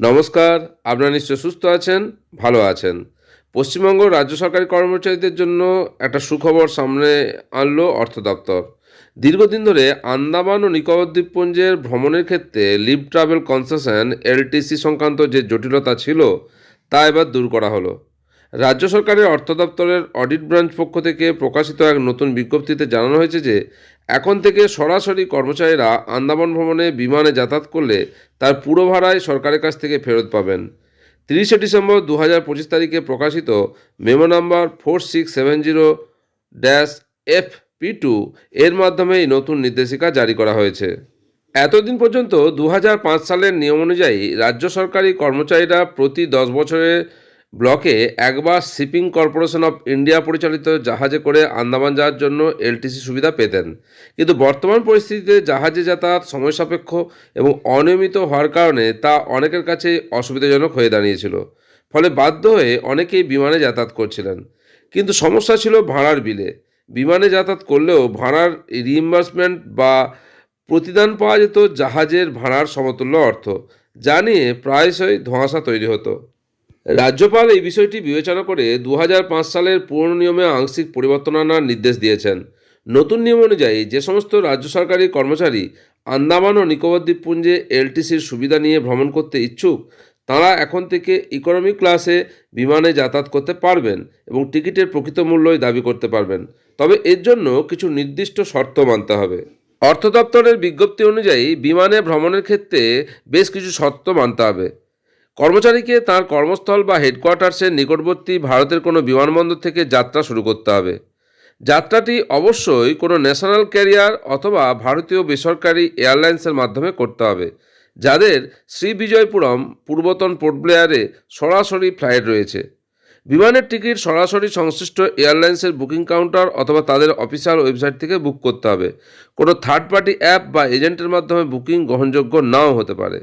নমস্কার, আপনারা নিশ্চয় সুস্থ আছেন, ভালো আছেন। পশ্চিমবঙ্গ রাজ্য সরকারি কর্মচারীদের জন্য একটা সুখবর সামনে আনলো অর্থ দপ্তর। দীর্ঘদিন ধরে আন্দামান ও নিকোবর দ্বীপপুঞ্জের ভ্রমণের ক্ষেত্রে লিভ ট্রাভেল কনসেশন, এলটিসি সংক্রান্ত যে জটিলতা ছিল, তা এবার দূর করা হলো। রাজ্য সরকারের অর্থ দপ্তরের অডিট ব্রাঞ্চ পক্ষ থেকে প্রকাশিত এক নতুন বিজ্ঞপ্তিতে জানানো হয়েছে যে, এখন থেকে সরাসরি কর্মচারীরা আন্দামান ভ্রমণে বিমানে যাতায়াত করলে তার পুরো ভাড়ায় সরকারের কাছ থেকে ফেরত পাবেন। তিরিশে ডিসেম্বর দু হাজার পঁচিশ তারিখে প্রকাশিত memo number four six seven zero dash F P two এর মাধ্যমে এই নতুন নির্দেশিকা জারি করা হয়েছে। এতদিন পর্যন্ত দু হাজার পাঁচ সালের নিয়ম অনুযায়ী রাজ্য সরকারি কর্মচারীরা প্রতি দশ বছরের ব্লকে একবার শিপিং কর্পোরেশন অফ ইন্ডিয়া পরিচালিত জাহাজে করে আন্দামান যাওয়ার জন্য এলটিসি সুবিধা পেতেন। কিন্তু বর্তমান পরিস্থিতিতে জাহাজে যাতায়াত সময় সাপেক্ষ এবং অনিয়মিত হওয়ার কারণে তা অনেকের কাছে অসুবিধাজনক হয়ে দাঁড়িয়েছিল। ফলে বাধ্য হয়ে অনেকেই বিমানে যাতায়াত করছিলেন। কিন্তু সমস্যা ছিল ভাড়ার বিলে। বিমানে যাতায়াত করলেও ভাড়ার রিইম্বার্সমেন্ট বা প্রতিদান পাওয়া যেত জাহাজের ভাড়ার সমতুল্য অর্থ, যা নিয়ে প্রায়শই ধোঁয়াশা তৈরি হতো। রাজ্যপাল এই বিষয়টি বিবেচনা করে দু হাজার পাঁচ সালের পুরনো নিয়মে আংশিক পরিবর্তন আনার নির্দেশ দিয়েছেন। নতুন নিয়ম অনুযায়ী যে সমস্ত রাজ্য সরকারি কর্মচারী আন্দামান ও নিকোবর দ্বীপপুঞ্জে এলটিসির সুবিধা নিয়ে ভ্রমণ করতে ইচ্ছুক, তাঁরা এখন থেকে ইকোনমি ক্লাসে বিমানে যাতায়াত করতে পারবেন এবং টিকিটের প্রকৃত মূল্যই দাবি করতে পারবেন। তবে এর জন্য কিছু নির্দিষ্ট শর্ত মানতে হবে। অর্থ দপ্তরের বিজ্ঞপ্তি অনুযায়ী বিমানে ভ্রমণের ক্ষেত্রে বেশ কিছু শর্ত মানতে হবে। কর্মচারীকে তার কর্মস্থল বা হেডকোয়ার্টার্সের নিকটবর্তী ভারতের কোনো বিমানবন্দর থেকে যাত্রা শুরু করতে হবে। যাত্রাটি অবশ্যই কোনো ন্যাশনাল ক্যারিয়ার অথবা ভারতীয় বেসরকারি এয়ারলাইন্সের মাধ্যমে করতে হবে, যাদের শ্রীবিজয়পুরম পূর্বতন পোর্ট ব্লেয়ারে সরাসরি ফ্লাইট রয়েছে। বিমানের টিকিট সরাসরি সংশ্লিষ্ট এয়ারলাইন্সের বুকিং কাউন্টার অথবা তাদের অফিসিয়াল ওয়েবসাইট থেকে বুক করতে হবে। কোনো থার্ড পার্টি অ্যাপ বা এজেন্টের মাধ্যমে বুকিং গ্রহণযোগ্য নাও হতে পারে।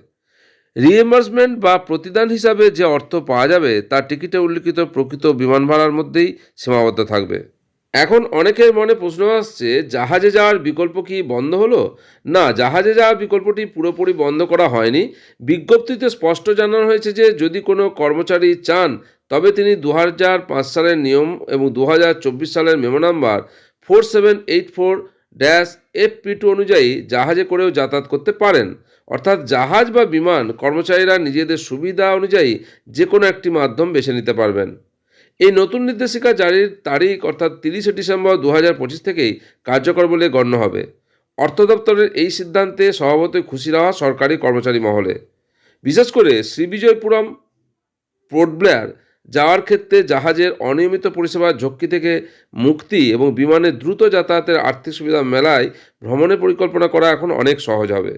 রিএম্বার্সমেন্ট বা প্রতিদান হিসাবে যে অর্থ পাওয়া যাবে, তা টিকিটে উল্লিখিত প্রকৃত বিমান ভাড়ার মধ্যেই সীমাবদ্ধ থাকবে। এখন অনেকের মনে প্রশ্ন আসছে, জাহাজে যাওয়ার বিকল্প কি বন্ধ হলো? না, জাহাজে যাওয়ার বিকল্পটি পুরোপুরি বন্ধ করা হয়নি। বিজ্ঞপ্তিতে স্পষ্ট জানানো হয়েছে যে, যদি কোনো কর্মচারী চান, তবে তিনি দু সালের নিয়ম এবং দু হাজার চব্বিশ সালের memo number four seven eight four dash F P two অনুযায়ী জাহাজে করেও যাতায়াত করতে পারেন। অর্থাৎ জাহাজ বা বিমান কর্মচারীরা নিজেদের সুবিধা অনুযায়ী যে কোনো একটি মাধ্যম বেছে নিতে পারবেন। এই নতুন নির্দেশিকা জারির তারিখ, অর্থাৎ তিরিশে ডিসেম্বর দু হাজার পঁচিশ থেকেই কার্যকর বলে গণ্য হবে। অর্থ দপ্তরের এই সিদ্ধান্তে স্বভাবতই খুশি হওয়া সরকারি কর্মচারী মহলে। বিশেষ করে শ্রীবিজয়পুরম পোর্ট ব্লেয়ার যাওয়ার ক্ষেত্রে জাহাজের অনিয়মিত পরিষেবার ঝক্কি থেকে মুক্তি এবং বিমানের দ্রুত যাতায়াতের আর্থিক সুবিধা মেলায় ভ্রমণের পরিকল্পনা করা এখন অনেক সহজ হবে।